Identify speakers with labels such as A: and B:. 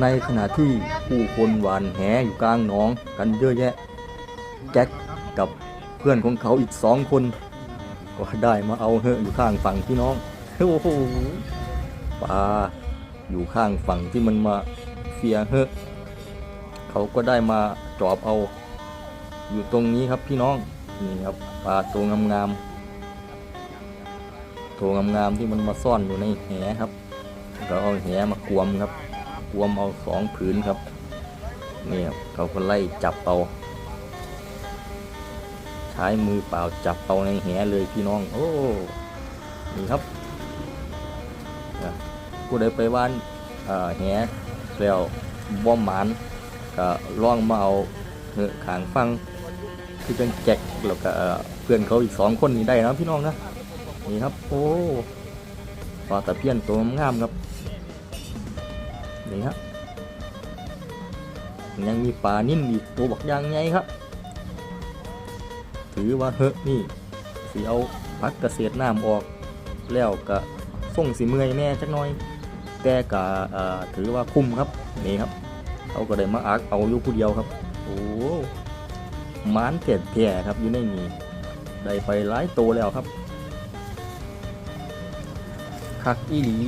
A: ในขณะที่ผู้คนหวานแหอยู่กลางหนองกันเยอะแยะ แจ็คกับเพื่อนของเขาอีกสองคน ก็ได้มาเอาเหอะอยู่ข้างฝั่งพี่น้องโอ้โหปลาอยู่ข้างฝั่งที่มันมาเฟียเหอะเขาก็ได้มาจอบเอา อยู่ตรงนี้ครับพี่น้องนี่ครับปลาตัวงามๆตัวงามๆที่มันมาซ่อนอยู่ในแหครับก็เอาแหมากวมครับ กวมเอาสองผืนครับนี่ครับเขาก็ไล่จับเอาใช้มือเปล่าจับเอาในแหเลยพี่น้อง โอ้นี่ครับอะผู้ใดไปว่านแหแล้วบ่หมานก็ล่องมาเอาเหอขางฟังที่เป็นแจ็คแล้วก็เอ่อเพื่อนเขาอีกสองคนนี่ได้นะพี่น้องนะนี่ครับ โอ้ปลาตะเพียนตัวงามครับ นี่ฮะยังมีปลานิ่นอีกตัวบักยางไงครับ ถือว่าเฮ้อะนี่สีเอาพักเกษตรน้ำออกแล้วก็ส่งสีเมื่อยแม่จักน่อย แต่ก็ถือว่าคุ้มครับนี่ครับเขาก็ได้มาอักเอาอยู่ผู้เดียวครับ โอ้มานเก่แก่ครับอยู่ในนี้ได้ไปหลายโตวแล้วครับคักอีหลี